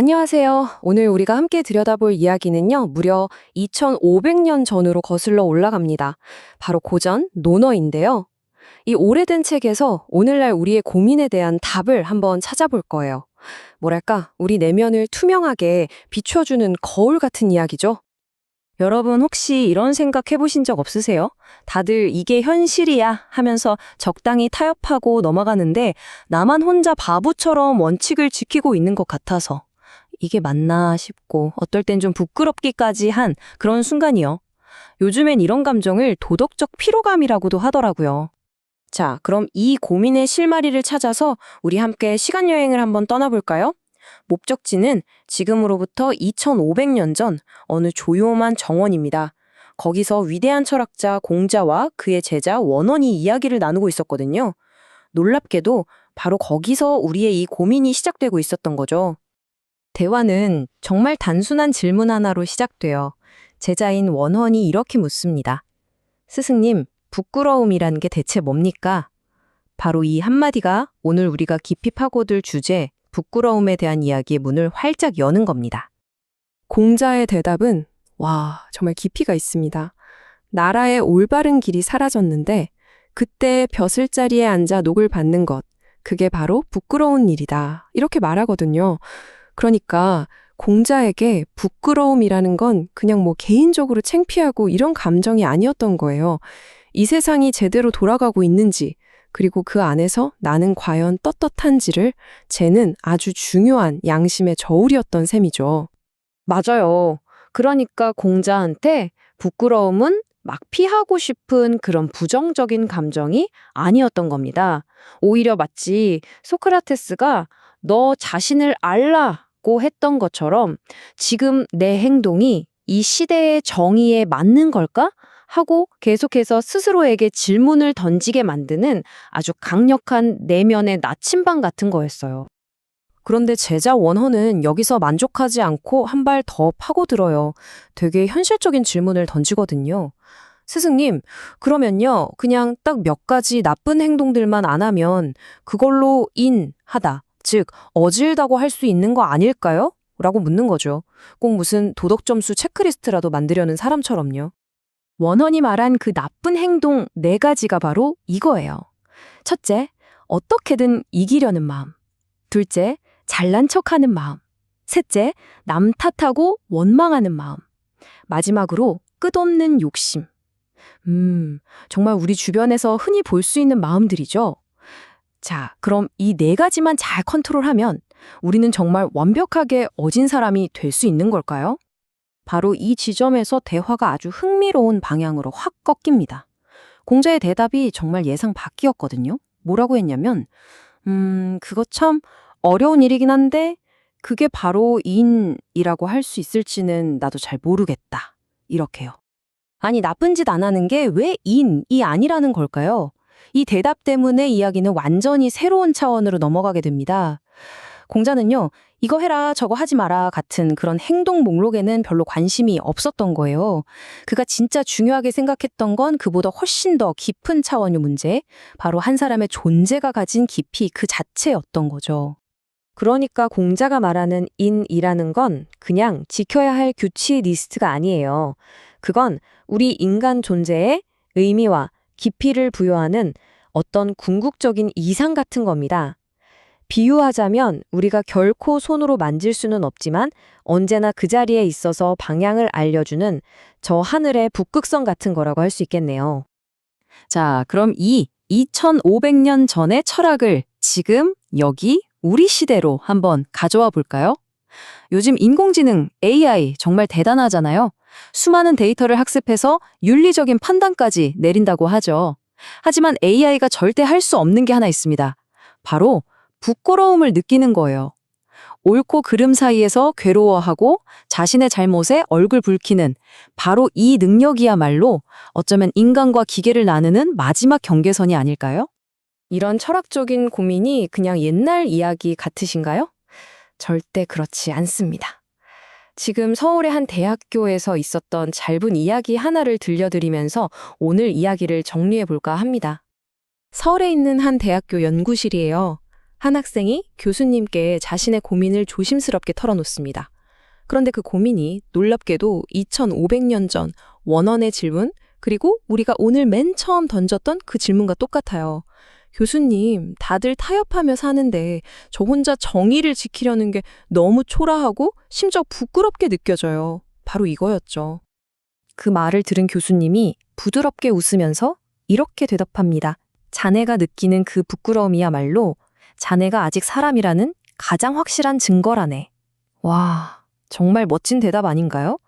안녕하세요. 오늘 우리가 함께 들여다볼 이야기는요, 무려 2500년 전으로 거슬러 올라갑니다. 바로 고전 논어인데요. 이 오래된 책에서 오늘날 우리의 고민에 대한 답을 한번 찾아볼 거예요. 뭐랄까, 우리 내면을 투명하게 비춰주는 거울 같은 이야기죠. 여러분 혹시 이런 생각 해보신 적 없으세요? 다들 이게 현실이야 하면서 적당히 타협하고 넘어가는데 나만 혼자 바보처럼 원칙을 지키고 있는 것 같아서 이게 맞나 싶고 어떨 땐 좀 부끄럽기까지 한 그런 순간이요. 요즘엔 이런 감정을 도덕적 피로감이라고도 하더라고요. 자, 그럼 이 고민의 실마리를 찾아서 우리 함께 시간 여행을 한번 떠나볼까요? 목적지는 지금으로부터 2500년 전 어느 조용한 정원입니다. 거기서 위대한 철학자 공자와 그의 제자 원원이 이야기를 나누고 있었거든요. 놀랍게도 바로 거기서 우리의 이 고민이 시작되고 있었던 거죠. 대화는 정말 단순한 질문 하나로 시작돼요. 제자인 원원이 이렇게 묻습니다. 스승님, 부끄러움이란 게 대체 뭡니까? 바로 이 한마디가 오늘 우리가 깊이 파고들 주제, 부끄러움에 대한 이야기의 문을 활짝 여는 겁니다. 공자의 대답은, 와, 정말 깊이가 있습니다. 나라의 올바른 길이 사라졌는데, 그때 벼슬 자리에 앉아 녹을 받는 것, 그게 바로 부끄러운 일이다. 이렇게 말하거든요. 그러니까 공자에게 부끄러움이라는 건 그냥 뭐 개인적으로 창피하고 이런 감정이 아니었던 거예요. 이 세상이 제대로 돌아가고 있는지, 그리고 그 안에서 나는 과연 떳떳한지를 쟤는 아주 중요한 양심의 저울이었던 셈이죠. 맞아요. 그러니까 공자한테 부끄러움은 막 피하고 싶은 그런 부정적인 감정이 아니었던 겁니다. 오히려 마치 소크라테스가 너 자신을 알라 고 했던 것처럼 지금 내 행동이 이 시대의 정의에 맞는 걸까? 하고 계속해서 스스로에게 질문을 던지게 만드는 아주 강력한 내면의 나침반 같은 거였어요. 그런데 제자 원허는 여기서 만족하지 않고 한 발 더 파고들어요. 되게 현실적인 질문을 던지거든요. 스승님, 그러면요, 그냥 딱 몇 가지 나쁜 행동들만 안 하면 그걸로 인하다, 즉, 어질다고 할 수 있는 거 아닐까요? 라고 묻는 거죠. 꼭 무슨 도덕 점수 체크리스트라도 만들려는 사람처럼요. 원원이 말한 그 나쁜 행동 네 가지가 바로 이거예요. 첫째, 어떻게든 이기려는 마음. 둘째, 잘난 척하는 마음. 셋째, 남 탓하고 원망하는 마음. 마지막으로 끝없는 욕심. 음, 정말 우리 주변에서 흔히 볼 수 있는 마음들이죠. 자, 그럼 이 네 가지만 잘 컨트롤하면 우리는 정말 완벽하게 어진 사람이 될 수 있는 걸까요? 바로 이 지점에서 대화가 아주 흥미로운 방향으로 확 꺾입니다. 공자의 대답이 정말 예상 밖이었거든요. 뭐라고 했냐면, 음, 그거 참 어려운 일이긴 한데, 그게 바로 인이라고 할 수 있을지는 나도 잘 모르겠다. 이렇게요. 아니, 나쁜 짓 안 하는 게 왜 인이 아니라는 걸까요? 이 대답 때문에 이야기는 완전히 새로운 차원으로 넘어가게 됩니다. 공자는요, 이거 해라, 저거 하지 마라 같은 그런 행동 목록에는 별로 관심이 없었던 거예요. 그가 진짜 중요하게 생각했던 건 그보다 훨씬 더 깊은 차원의 문제, 바로 한 사람의 존재가 가진 깊이 그 자체였던 거죠. 그러니까 공자가 말하는 인이라는 건 그냥 지켜야 할 규칙 리스트가 아니에요. 그건 우리 인간 존재의 의미와 깊이를 부여하는 어떤 궁극적인 이상 같은 겁니다. 비유하자면 우리가 결코 손으로 만질 수는 없지만 언제나 그 자리에 있어서 방향을 알려주는 저 하늘의 북극성 같은 거라고 할 수 있겠네요. 자, 그럼 이 2500년 전의 철학을 지금 여기 우리 시대로 한번 가져와 볼까요? 요즘 인공지능 AI 정말 대단하잖아요. 수많은 데이터를 학습해서 윤리적인 판단까지 내린다고 하죠. 하지만 AI가 절대 할 수 없는 게 하나 있습니다. 바로 부끄러움을 느끼는 거예요. 옳고 그름 사이에서 괴로워하고 자신의 잘못에 얼굴 붉히는 바로 이 능력이야말로 어쩌면 인간과 기계를 나누는 마지막 경계선이 아닐까요? 이런 철학적인 고민이 그냥 옛날 이야기 같으신가요? 절대 그렇지 않습니다. 지금 서울의 한 대학교에서 있었던 짧은 이야기 하나를 들려드리면서 오늘 이야기를 정리해 볼까 합니다. 서울에 있는 한 대학교 연구실이에요. 한 학생이 교수님께 자신의 고민을 조심스럽게 털어놓습니다. 그런데 그 고민이 놀랍게도 2500년 전 원원의 질문, 그리고 우리가 오늘 맨 처음 던졌던 그 질문과 똑같아요. 교수님, 다들 타협하며 사는데 저 혼자 정의를 지키려는 게 너무 초라하고 심지어 부끄럽게 느껴져요. 바로 이거였죠. 그 말을 들은 교수님이 부드럽게 웃으면서 이렇게 대답합니다. 자네가 느끼는 그 부끄러움이야말로 자네가 아직 사람이라는 가장 확실한 증거라네. 와, 정말 멋진 대답 아닌가요?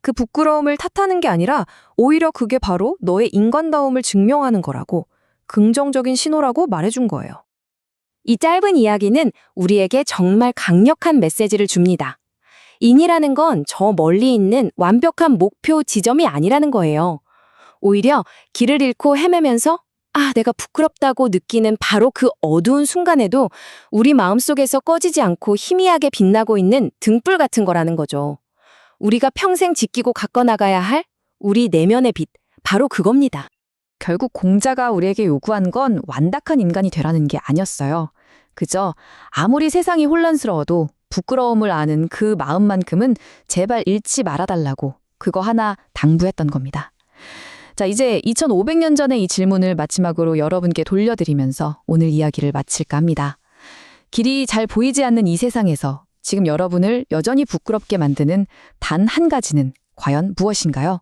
그 부끄러움을 탓하는 게 아니라 오히려 그게 바로 너의 인간다움을 증명하는 거라고 긍정적인 신호라고 말해준 거예요. 이 짧은 이야기는 우리에게 정말 강력한 메시지를 줍니다. 인이라는 건 저 멀리 있는 완벽한 목표 지점이 아니라는 거예요. 오히려 길을 잃고 헤매면서 아, 내가 부끄럽다고 느끼는 바로 그 어두운 순간에도 우리 마음속에서 꺼지지 않고 희미하게 빛나고 있는 등불 같은 거라는 거죠. 우리가 평생 지키고 가꿔 나가야 할 우리 내면의 빛, 바로 그겁니다. 결국 공자가 우리에게 요구한 건 완벽한 인간이 되라는 게 아니었어요. 그저 아무리 세상이 혼란스러워도 부끄러움을 아는 그 마음만큼은 제발 잃지 말아달라고 그거 하나 당부했던 겁니다. 자, 이제 2500년 전의 이 질문을 마지막으로 여러분께 돌려드리면서 오늘 이야기를 마칠까 합니다. 길이 잘 보이지 않는 이 세상에서 지금 여러분을 여전히 부끄럽게 만드는 단 한 가지는 과연 무엇인가요?